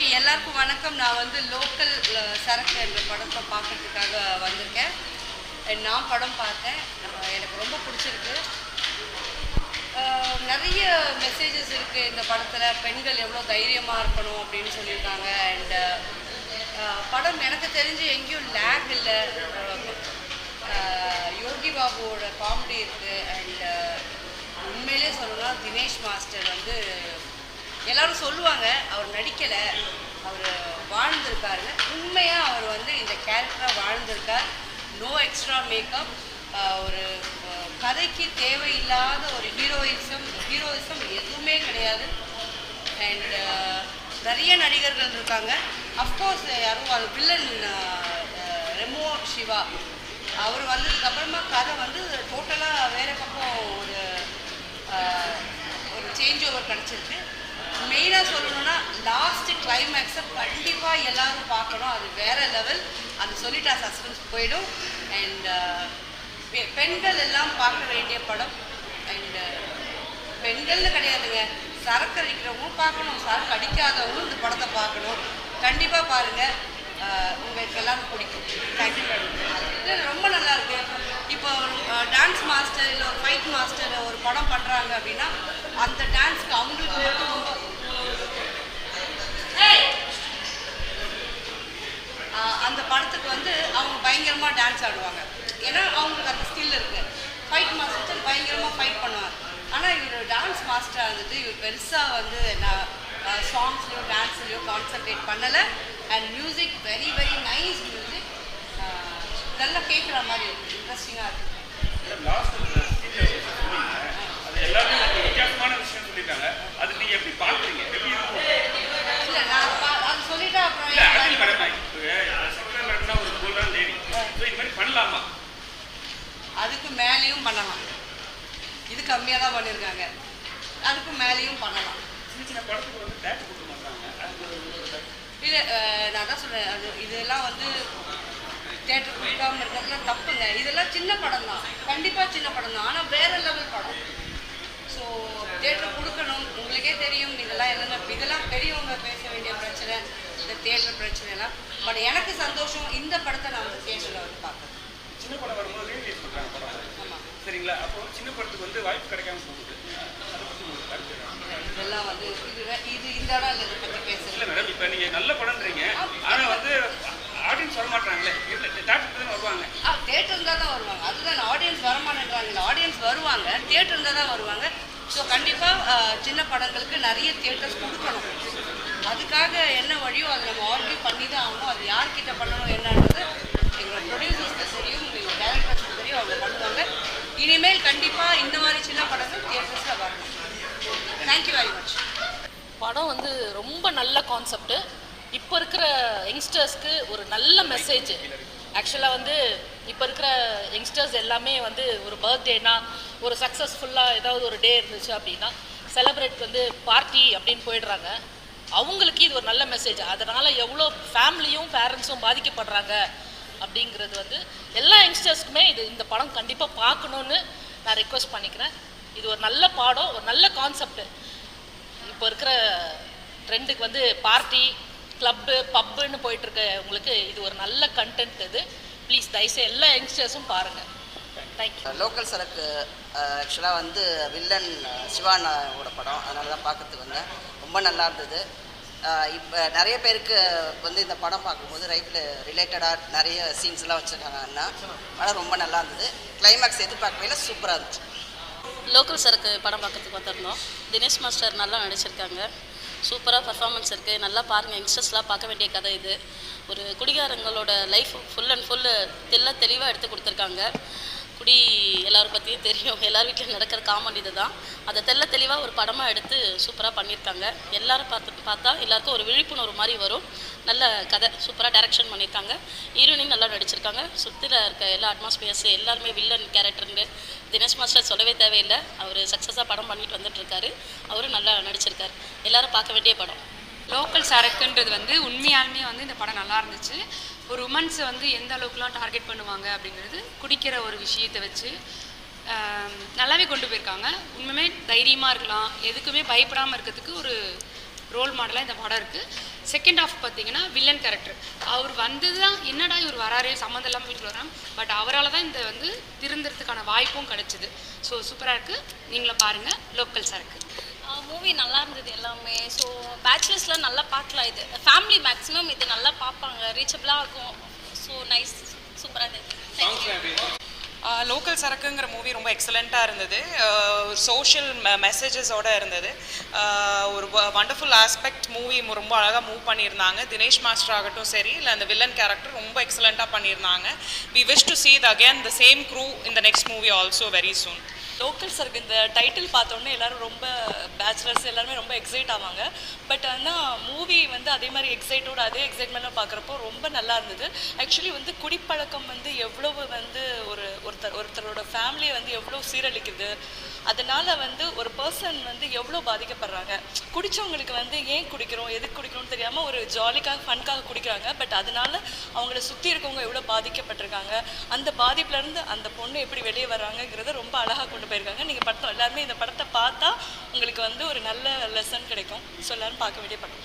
Okay எல்லாருக்கும் வணக்கம். நான் வந்து லோக்கல் சரக்கு என்ற படத்தை பார்க்கறதுக்காக வந்திருக்கேன். நான் படம் பார்த்தேன். எனக்கு ரொம்ப பிடிச்சிருக்கு. நிறைய மெசேஜஸ் இருக்குது இந்த படத்தில். பெண்கள் எவ்வளோ தைரியமாக இருக்கணும் அப்படின்னு சொல்லியிருக்காங்க. அண்டு படம் எனக்கு தெரிஞ்சு எங்கேயும் லேக் இல்லை. யோகி பாபுவோட காமெடி இருக்குது அண்ட் உண்மையிலே சொல்லணும்னா தினேஷ் மாஸ்டர் வந்து எல்லாரும் சொல்லுவாங்க அவர் நடிக்கலை அவர் வாழ்ந்திருக்காருன்னு. உண்மையாக அவர் வந்து இந்த கேரக்டராக வாழ்ந்திருக்கார். நோ எக்ஸ்ட்ரா மேக்கப் ஒரு கதைக்கு தேவையில்லாத ஒரு ஹீரோயிசம் ஹீரோயிசம் எதுவுமே கிடையாது. அண்ட் நிறைய நடிகர்கள் இருக்காங்க. அஃப்கோர்ஸ் யாரும் அது வில்லன் ரெமோ சிவா. அவர் வந்ததுக்கப்புறமா கதை வந்து டோட்டலாக வேறு பக்கம் ஒரு ஒரு சேஞ்ச் ஓவர் கிடச்சிருக்கு. கிளைமேக்ஸை கண்டிப்பாக எல்லாரும் பார்க்கணும். அது வேற லெவல் அது சொல்லிட்டா சஸ்பென்ஸ் போயிடும். அண்ட் uh, பெண்கள் எல்லாம் பார்க்க வேண்டிய படம். அண்ட் uh, பெண்கள்னு கிடையாதுங்க. சரக்கு அடிக்கிறவங்களும் பார்க்கணும். சரக்கு அடிக்காதவங்களும் இந்த படத்தை பார்க்கணும். கண்டிப்பாக பாருங்கள் உங்களுக்கு எல்லாம் பிடிக்கும். கண்டிப்பாக ரொம்ப நல்லா இருக்கு. இப்போ டான்ஸ் மாஸ்டர் இல்லை ஒரு ஃபைட் மாஸ்டர் ஒரு படம் பண்ணுறாங்க அப்படின்னா அந்த டான்ஸ்க்கு அவங்களுக்கு மட்டும் அந்த படத்துக்கு வந்து அவங்க பயங்கரமாக டான்ஸ் ஆடுவாங்க. ஏன்னா அவங்களுக்கு அந்த ஸ்கில் இருக்குது ஃபைட் மாஸ்டர் பயங்கரமாக ஃபைட் பண்ணுவாங்க ஆனால் இவர் டான்ஸ் மாஸ்டராக இருந்துட்டு இவர் பெருசாக வந்து நான் சாங்ஸ்லையோ டான்ஸ்லையோ கான்சென்ட்ரேட் பண்ணலை. And music very very nice music நல்லா கேட்குற மாதிரி இருக்குது இன்ட்ரெஸ்டிங்காக இருக்குது எல்லாமே வித்தியாசமான விஷயம் சொல்லிட்டாங்க அது நீங்க எப்படி பாக்குறீங்க எப்படி இருக்கும் இல்லை நான் பா- அது சொல்லிட்டா அப்புறம் இல்ல ஏன் ஆக்சுவலி மேடம் இப்போ செகண்ட் மேடம்னா ஒரு கோல்டான லேடி ஸோ இது மாதிரி பண்ணலாமா அதுக்கு மேலேயும் பண்ணலாம் இது கம்மியாக தான் பண்ணியிருக்காங்க அதுக்கு மேலேயும் பண்ணலாம். இல்லை. நான் தான் சொல்கிறேன் அது இதெல்லாம் வந்து தேட்டர் கொடுக்காம இருக்கிறதுல தப்புங்க. இதெல்லாம் சின்ன படம் தான். கண்டிப்பாக சின்ன படம் தான். ஆனால் வேற லெவல் படம். ஸோ தேட்டர் கொடுக்கணும். உங்களுக்கே தெரியும். இதெல்லாம் என்னென்ன இதெல்லாம் பெரியவங்க பேச வேண்டிய பிரச்சனை இந்த தேட்டர் பிரச்சனை எல்லாம் பட் எனக்கு சந்தோஷம் இந்த படத்தை நான் வந்து தேட்டரில் வந்து பார்க்குறேன் சின்ன படம் வரும்போது ஆமாம் சரிங்களா? அப்போ சின்ன படத்துக்கு வந்து வாய்ப்பு கிடைக்காம போகுது? இதெல்லாம் வந்து இது இந்த இல்லை மேடம் இப்போ நீங்க நல்ல படம்ன்றீங்க. ஆனா வந்து ஆடியன்ஸ் வர மாட்டாங்களே தேட்டருக்கு தான் வருவாங்க. ஆ தேட்டர் இருந்தால் தான் வருவாங்க. அதுதான் ஆடியன்ஸ் வரமாட்டேன்றாங்க. ஆடியன்ஸ் வருவாங்க. தேட்டர் இருந்தால் தான் வருவாங்க. ஸோ கண்டிப்பாக சின்ன படங்களுக்கு நிறைய தியேட்டர்ஸ் கொடுக்கணும். அதுக்காக என்ன வழியோ அதை நம்ம ஆர்கியூ பண்ணி தான் ஆகணும். அது யார்கிட்ட பண்ணணும் என்னன்றது எங்களோட ப்ரொடியூசர்ஸ்க்கு தெரியும். எங்கள் டேரக்டர்ஸ்க்கு தெரியும். அவங்க பண்ணுவாங்க. கண்டிப்பாக இந்த மாதிரி சின்ன படங்கள் தியேட்டர்ஸில் வரணும். தேங்க்யூ வெரி மச் படம் வந்து ரொம்ப நல்ல கான்செப்ட் இப்போ இருக்கிற யங்ஸ்டர்ஸ்க்கு ஒரு நல்ல மெசேஜ் ஆக்சுவலாக வந்து இப்போ இருக்கிற யங்ஸ்டர்ஸ் எல்லாமே வந்து ஒரு பர்த்டேனா ஒரு சக்ஸஸ்ஃபுல்லாக ஏதாவது ஒரு டே இருந்துச்சு அப்படின்னா செலப்ரேட் வந்து பார்ட்டி அப்படின்னு போயிடுறாங்க. அவங்களுக்கு இது ஒரு நல்ல மெசேஜ் அதனால் எவ்வளோ ஃபேமிலியும் பேரண்ட்ஸும் பாதிக்கப்படுறாங்க அப்படிங்கிறது வந்து எல்லா யங்ஸ்டர்ஸ்க்குமே இது இந்த படம் கண்டிப்பாக பார்க்கணுன்னு நான் ரெக்வஸ்ட் பண்ணிக்கிறேன். இது ஒரு நல்ல பாடம் ஒரு நல்ல கான்செப்ட் இப்போ இருக்கிற ட்ரெண்டுக்கு வந்து பார்ட்டி கிளப்பு பப்புன்னு போயிட்டுருக்க. உங்களுக்கு இது ஒரு நல்ல கண்டென்ட் இது. ப்ளீஸ் தயவுசெய்து எல்லா யங்ஸ்டர்ஸும் பாருங்கள் தேங்க்யூ லோக்கல் சரக்கு ஆக்சுவலாக வந்து வில்லன் சிவானாவோட படம். அதனால தான் பார்க்கறதுக்கு வந்தேன். ரொம்ப நல்லா இருந்தது. இப்போ நிறைய பேருக்கு வந்து இந்த படம் பார்க்கும்போது ரைட்டில் ரிலேட்டடாக நிறைய சீன்ஸ்லாம் வச்சுருக்காங்க அண்ணா. படம் ரொம்ப நல்லா இருந்தது. கிளைமேக்ஸ் எதிர்பார்க்கவே சூப்பராக இருந்துச்சு. லோக்கல் சரக்கு படம் பார்க்கறதுக்கு வந்திருந்தோம். தினேஷ் மாஸ்டர் நல்லா நடிச்சிருக்காங்க. சூப்பராக பர்ஃபார்மன்ஸ் இருக்குது நல்லா பாருங்கள் யங்ஸ்டர்ஸ்லாம் பார்க்க வேண்டிய கதை இது. ஒரு குடிகாரங்களோட லைஃப் ஃபுல் அண்ட் ஃபுல்லு தெல்ல தெளிவாக எடுத்து கொடுத்துருக்காங்க. குடி எல்லோரும் பற்றியும் தெரியும்? எல்லார் வீட்டில் நடக்கிற காமெடி இது தான் அதை தெல்ல தெளிவாக ஒரு படமாக எடுத்து சூப்பராக பண்ணியிருக்காங்க. எல்லோரும் பார்த்து பார்த்தா எல்லாருக்கும் ஒரு விழிப்புணர்வு மாதிரி வரும். நல்ல கதை சூப்பராக டைரக்ஷன் பண்ணியிருக்காங்க. ஹீரோயினும் நல்லா நடிச்சிருக்காங்க. சுற்றில இருக்க எல்லா அட்மாஸ்பியர்ஸ் எல்லாருமே வில்லன் கேரக்டர்னு தினேஷ் மாஸ்டர் சொல்லவே தேவையில்லை. அவர் சக்ஸஸாக படம் பண்ணிட்டு வந்துட்டுருக்காரு அவரும் நல்லா நடிச்சிருக்காரு. எல்லாரும் பார்க்க வேண்டிய படம். லோக்கல் சரக்குன்றது வந்து உண்மையாலுமே வந்து இந்த படம் நல்லா இருந்துச்சு. ஒரு உமன்ஸை வந்து எந்த அளவுக்குலாம் டார்கெட் பண்ணுவாங்க அப்படிங்கிறது குடிக்கிற ஒரு விஷயத்தை வச்சு நல்லாவே கொண்டு போயிருக்காங்க. உண்மையுமே தைரியமாக இருக்கலாம். எதுக்குமே பயப்படாமல் இருக்கிறதுக்கு ஒரு ரோல் மாடலாக இந்த படம் இருக்குது செகண்ட் ஆஃப் பார்த்தீங்கன்னா வில்லன் கேரக்டர் அவர் வந்தது தான் என்னடா இவர் வராரே சம்மந்தம் இல்லாமல் வீட்டில் வரான் பட் அவரால் தான் இந்த வந்து திருந்துறதுக்கான வாய்ப்பும் கிடச்சிது. ஸோ சூப்பராக இருக்குது நீங்களும் பாருங்கள் லோக்கல்ஸாக இருக்குது மூவி நல்லா இருந்தது எல்லாமே. ஸோ பேச்சுலர்ஸ்லாம் நல்லா பார்க்கலாம் இது. ஃபேமிலி மேக்ஸிமம் இது நல்லா பார்ப்பாங்க. ரீச்சபிளாக இருக்கும். ஸோ நைஸ் சூப்பராக இருந்தது. லோக்கல் சரக்குங்கிற மூவி ரொம்ப எக்ஸலண்ட்டாக இருந்தது. சோஷியல் மெசேஜஸோட இருந்தது. ஒரு வண்டர்ஃபுல் ஆஸ்பெக்ட் மூவி ரொம்ப அழகாக மூவ் பண்ணியிருந்தாங்க. தினேஷ் மாஸ்டர் ஆகட்டும் சரி இல்லை அந்த வில்லன் கேரக்டர் ரொம்ப எக்ஸலண்ட்டாக பண்ணியிருந்தாங்க. We wish to see the again the same crew இந்த next movie also very soon local சர்க்கு இந்த டைட்டில் பார்த்தோன்னே எல்லாரும் ரொம்ப பேச்சுலர்ஸ் எல்லாருமே ரொம்ப எக்ஸைட் ஆவாங்க. பட் ஆனால் மூவி வந்து அதே மாதிரி எக்ஸைட்டோட அதே எக்ஸைட்மெண்ட்டாக பார்க்குறப்போ ரொம்ப நல்லா இருந்தது. ஆக்சுவலி வந்து குடிப்பழக்கம் வந்து எவ்வளவு வந்து ஒரு ஒருத்தர் ஒருத்தரோட ஃபேமிலியை வந்து எவ்வளோ சீரழிக்குது அதனால வந்து ஒரு பர்சன் வந்து எவ்வளோ பாதிக்கப்படுறாங்க. குடித்தவங்களுக்கு வந்து ஏன் குடிக்கிறோம் எதுக்கு குடிக்கணும்னு தெரியாமல் ஒரு ஜாலிக்காக ஃபன்காக குடிக்கிறாங்க. பட் அதனால அவங்கள சுற்றி இருக்கவங்க எவ்வளோ பாதிக்கப்பட்டிருக்காங்க அந்த பாதிப்புலேருந்து அந்த பொண்ணு எப்படி வெளியே வர்றாங்கங்கிறத ரொம்ப அழகாக கொண்டு போயிருக்காங்க. நீங்கள் படத்தை எல்லாருமே இந்த படத்தை பார்த்தா உங்களுக்கு வந்து ஒரு நல்ல லெசன் கிடைக்கும். ஸோ எல்லாரும் பார்க்க வேண்டிய படம்.